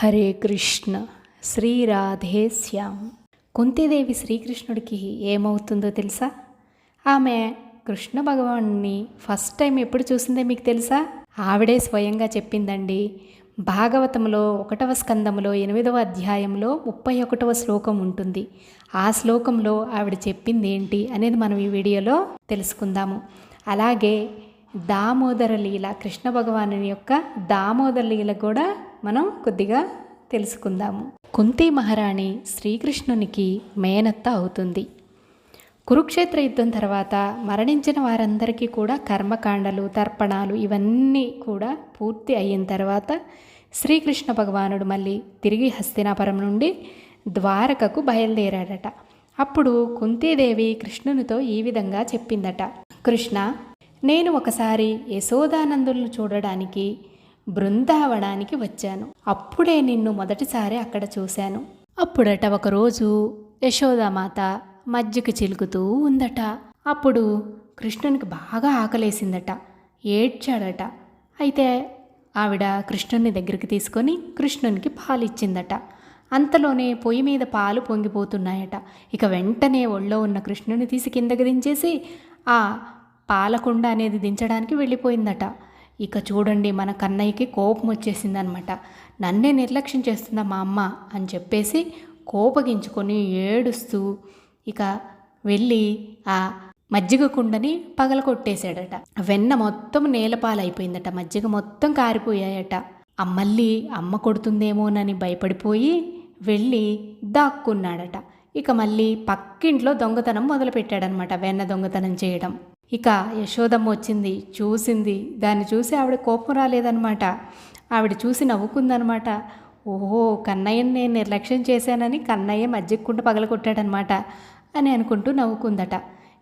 హరే కృష్ణ శ్రీ రాధే శ్యామ్. కుంతీదేవి శ్రీకృష్ణుడికి ఏమవుతుందో తెలుసా? ఆమె కృష్ణ భగవాన్ని ఫస్ట్ టైం ఎప్పుడు చూసిందే మీకు తెలుసా? ఆవిడే స్వయంగా చెప్పిందండి భాగవతంలో ఒకటవ స్కందములో ఎనిమిదవ అధ్యాయంలో ముప్పై ఒకటవ శ్లోకం ఉంటుంది. ఆ శ్లోకంలో ఆవిడ చెప్పింది ఏంటి అనేది మనం ఈ వీడియోలో తెలుసుకుందాము. అలాగే దామోదర లీల కృష్ణ భగవాను యొక్క దామోదర లీల కూడా మనం కొద్దిగా తెలుసుకుందాము. కుంతి మహారాణి శ్రీకృష్ణునికి మేనత్త అవుతుంది. కురుక్షేత్ర యుద్ధం తర్వాత మరణించిన వారందరికీ కూడా కర్మకాండలు తర్పణాలు ఇవన్నీ కూడా పూర్తి అయిన తర్వాత శ్రీకృష్ణ భగవానుడు మళ్ళీ తిరిగి హస్తినాపురం నుండి ద్వారకకు బయలుదేరాడట. అప్పుడు కుంతీదేవి కృష్ణునితో ఈ విధంగా చెప్పిందట. కృష్ణ నేను ఒకసారి యశోదానందులను చూడడానికి బృందావనానికి వచ్చాను. అప్పుడే నిన్ను మొదటిసారి అక్కడ చూశాను. అప్పుడట ఒకరోజు యశోదామాత మజ్జిగ చిలుకుతూ ఉందట. అప్పుడు కృష్ణునికి బాగా ఆకలేసిందట. ఏడ్చాడట. అయితే ఆవిడ కృష్ణుని దగ్గరికి తీసుకొని కృష్ణునికి పాలు ఇచ్చిందట అంతలోనే పొయ్యి మీద పాలు పొంగిపోతున్నాయట. ఇక వెంటనే ఒళ్ళో ఉన్న కృష్ణుని తీసి కిందకి దించేసి ఆ పాలకుండ అనేది దించడానికి వెళ్ళిపోయిందట. ఇక చూడండి మన కన్నయ్యకి కోపం వచ్చేసిందనమాట. నన్నే నిర్లక్ష్యం చేస్తుందా మా అమ్మ అని చెప్పేసి కోపగించుకొని ఏడుస్తూ ఇక వెళ్ళి ఆ మజ్జిగ కుండని పగలకొట్టేశాడట వెన్న మొత్తం నేలపాలైపోయిందట. మజ్జిగ మొత్తం కారిపోయాయట. అమ్మల్లి మళ్ళీ అమ్మ కొడుతుందేమోనని భయపడిపోయి వెళ్ళి దాక్కున్నాడట. ఇక మళ్ళీ పక్కింట్లో దొంగతనం మొదలుపెట్టాడనమాట వెన్న దొంగతనం చేయడం. ఇక యశోదమ్మ వచ్చింది చూసింది. దాన్ని చూసి ఆవిడ కోపం రాలేదనమాట ఆవిడ చూసి నవ్వుకుందనమాట ఓహో కన్నయ్యని నేను నిర్లక్ష్యం చేశానని కన్నయ్య మజ్జిగ పగలగొట్టాడనమాట అని అనుకుంటూ నవ్వుకుందట.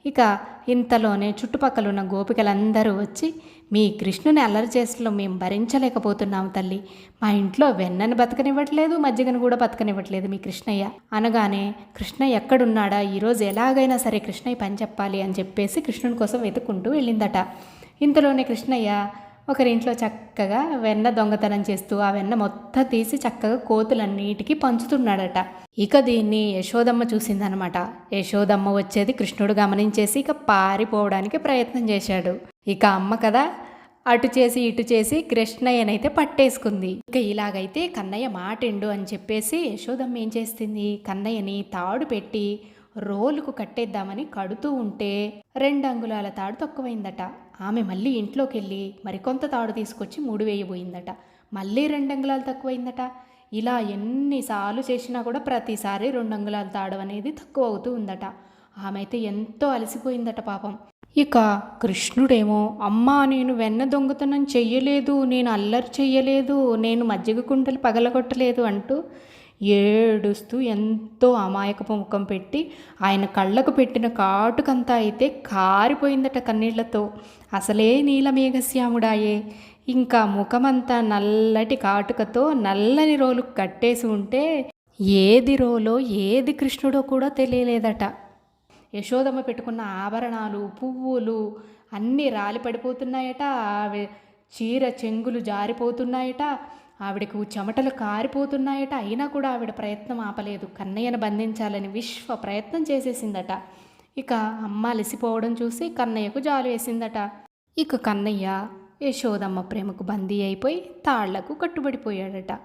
ఇక ఇంతలోనే చుట్టుపక్కల ఉన్న గోపికలందరూ వచ్చి మీ కృష్ణుని అల్లరి చేసలో మేము భరించలేకపోతున్నాము తల్లి. మా ఇంట్లో వెన్నను బతకనివ్వట్లేదు మజ్జిగను కూడా బతకనివ్వట్లేదు మీ కృష్ణయ్య అనగానే కృష్ణయ్య ఎక్కడున్నాడా? ఈరోజు ఎలాగైనా సరే కృష్ణయ్య పని చెప్పాలి అని చెప్పేసి కృష్ణుని కోసం వెతుక్కుంటూ వెళ్ళిందట. ఇంతలోనే కృష్ణయ్య ఒకరింట్లో చక్కగా వెన్న దొంగతనం చేస్తూ ఆ వెన్న మొత్తం తీసి చక్కగా కోతులన్నిటికీ పంచుతున్నాడట. ఇక దీన్ని యశోదమ్మ చూసిందనమాట. యశోదమ్మ వచ్చేది కృష్ణుడు గమనించేసి ఇక పారిపోవడానికి ప్రయత్నం చేశాడు. ఇక అమ్మ కదా అటు చేసి ఇటు చేసి కృష్ణయ్యనైతే పట్టేసుకుంది. ఇక ఇలాగైతే కన్నయ్య మాటిండు అని చెప్పేసి యశోదమ్మ ఏం చేస్తుంది? కన్నయ్యని తాడు పెట్టి రోలుకు కట్టేద్దామని కడుతూ ఉంటే రెండు అంగుళాల తాడు తక్కువైందట. ఆమె మళ్ళీ ఇంట్లోకి వెళ్ళి మరికొంత తాడు తీసుకొచ్చి మూడు వేయబోయిందట మళ్ళీ రెండు అంగుళాలు తక్కువైందట. ఇలా ఎన్నిసార్లు చేసినా కూడా ప్రతిసారి రెండు అంగుళాలు తాడు అనేది తక్కువ అవుతూ ఉందట. ఆమె అయితే ఎంతో అలసిపోయిందట పాపం. ఇక కృష్ణుడేమో అమ్మా నేను వెన్న దొంగతనం చెయ్యలేదు నేను అల్లరి చెయ్యలేదు నేను మజ్జిగ కుండలు పగలగొట్టలేదు అంటూ ఏడుస్తూ ఎంతో అమాయకపు ముఖం పెట్టి ఆయన కళ్ళకు పెట్టిన కాటుకంతా అయితే కారిపోయిందట కన్నీళ్ళతో. అసలే నీలమేఘశ్యాముడాయే. ఇంకా ముఖమంతా నల్లటి కాటుకతో నల్లని రోలు కట్టేసి ఉంటే ఏది రోలో ఏది కృష్ణుడో కూడా తెలియలేదట. యశోదమ్మ పెట్టుకున్న ఆభరణాలు పువ్వులు అన్నీ రాలి పడిపోతున్నాయట చీర చెంగులు జారిపోతున్నాయట. ఆవిడకు చెమటలు కారిపోతున్నాయట. అయినా కూడా ఆవిడ ప్రయత్నం ఆపలేదు. కన్నయ్యను బంధించాలని విశ్వ ప్రయత్నం చేసేసిందట. ఇక అమ్మ అలసిపోవడం చూసి కన్నయ్యకు జాలు వేసిందట. ఇక కన్నయ్య యశోదమ్మ ప్రేమకు బందీ అయిపోయి తాళ్ళకు కట్టుబడిపోయాడట.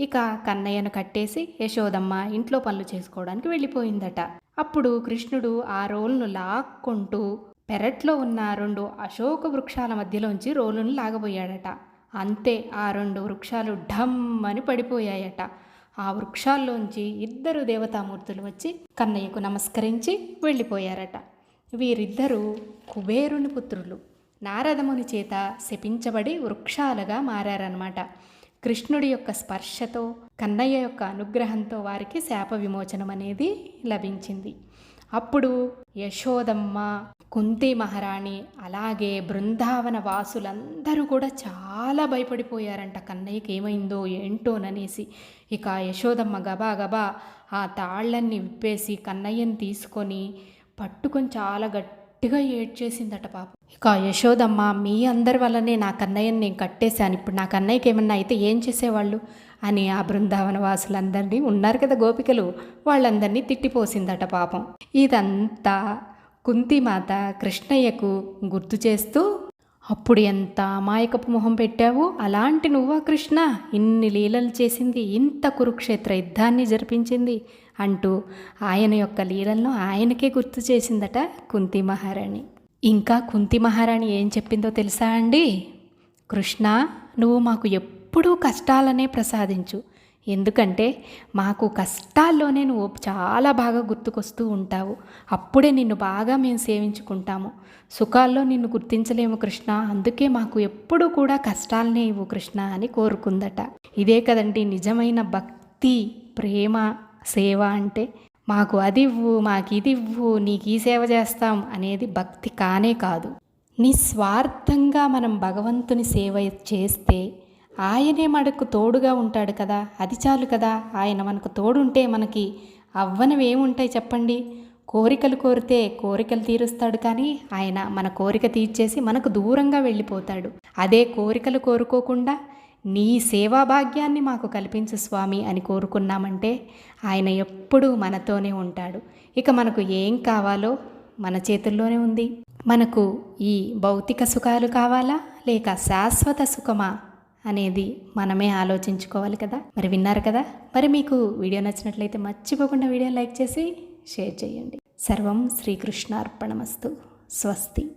ఇక కన్నయ్యను కట్టేసి యశోదమ్మ ఇంట్లో పనులు చేసుకోవడానికి వెళ్ళిపోయిందట. అప్పుడు కృష్ణుడు ఆ రోలును లాక్కుంటూ పెరట్లో ఉన్న రెండు అశోక వృక్షాల మధ్యలోంచి రోలును లాగబోయాడట. అంతే ఆ రెండు వృక్షాలు ఢమ్ అని పడిపోయాయట. ఆ వృక్షాల్లోంచి ఇద్దరు దేవతామూర్తులు వచ్చి కన్నయ్యకు నమస్కరించి వెళ్ళిపోయారట. వీరిద్దరూ కుబేరుని పుత్రులు. నారదముని చేత శపించబడి వృక్షాలుగా మారారనమాట కృష్ణుడి యొక్క స్పర్శతో కన్నయ్య యొక్క అనుగ్రహంతో వారికి శాప విమోచనం అనేది లభించింది. అప్పుడు యశోదమ్మ కుంతి మహారాణి అలాగే బృందావన వాసులందరూ కూడా చాలా భయపడిపోయారంట. కన్నయ్యకి ఏమైందో ఏంటోననేసి ఇక యశోదమ్మ గబా గబా ఆ తాళ్ళన్ని విప్పేసి కన్నయ్యని తీసుకొని పట్టుకొని చాలా గట్టిగా ఏడ్చేసిందట పాప. ఇక యశోదమ్మ మీ అందరి వల్లనే నా కన్నయ్యని నేను కట్టేశాను. ఇప్పుడు నా కన్నయ్యకి ఏమన్నా అయితే ఏం చేసేవాళ్ళు? అని ఆ బృందావన వాసులందరినీ ఉన్నారు కదా గోపికలు వాళ్ళందరినీ తిట్టిపోసిందట పాపం. ఇదంతా కుంతిమాత కృష్ణయ్యకు గుర్తు చేస్తూ అప్పుడు ఎంత అమాయకపు మొహం పెట్టావు? అలాంటి నువ్వా కృష్ణ? ఇన్ని లీలలు చేసింది ఇంత కురుక్షేత్ర యుద్ధాన్ని జరిపించింది అంటూ ఆయన యొక్క లీలలను ఆయనకే గుర్తు చేసిందట కుంతి మహారాణి ఇంకా కుంతి మహారాణి ఏం చెప్పిందో తెలుసా అండి? కృష్ణ నువ్వు మాకు ఎప్పుడూ కష్టాలనే ప్రసాదించు. ఎందుకంటే మాకు కష్టాల్లోనే నువ్వు చాలా బాగా గుర్తుకొస్తూ ఉంటావు. అప్పుడే నిన్ను బాగా మేము సేవించుకుంటాము. సుఖాల్లో నిన్ను గుర్తించలేము కృష్ణ. అందుకే మాకు ఎప్పుడూ కూడా కష్టాలనే ఇవ్వు కృష్ణ అని కోరుకుందట. ఇదే కదండి నిజమైన భక్తి ప్రేమ సేవ అంటే. మాకు అది ఇవ్వు మాకు ఇది ఇవ్వు నీకు ఈ సేవ చేస్తాం అనేది భక్తి కానే కాదు. నిస్వార్థంగా మనం భగవంతుని సేవ చేస్తే ఆయనే మనకు తోడుగా ఉంటాడు కదా అది చాలు కదా. ఆయన మనకు తోడుంటే మనకి అవ్వనవి ఏముంటాయి చెప్పండి? కోరికలు కోరితే కోరికలు తీరుస్తాడు కానీ ఆయన మన కోరిక తీర్చేసి మనకు దూరంగా వెళ్ళిపోతాడు. అదే కోరికలు కోరుకోకుండా నీ సేవా భాగ్యాన్ని మాకు కల్పించు స్వామి అని కోరుకున్నామంటే ఆయన ఎప్పుడూ మనతోనే ఉంటాడు. ఇక మనకు ఏం కావాలో మన చేతుల్లోనే ఉంది. మనకు ఈ భౌతిక సుఖాలు కావాలా? లేక శాశ్వత సుఖమా? అనేది మనమే ఆలోచించుకోవాలి కదా. మరి విన్నారు కదా? మరి మీకు వీడియో నచ్చినట్లయితే మర్చిపోకుండా వీడియో లైక్ చేసి షేర్ చేయండి. సర్వం శ్రీకృష్ణార్పణమస్తు. స్వస్తి.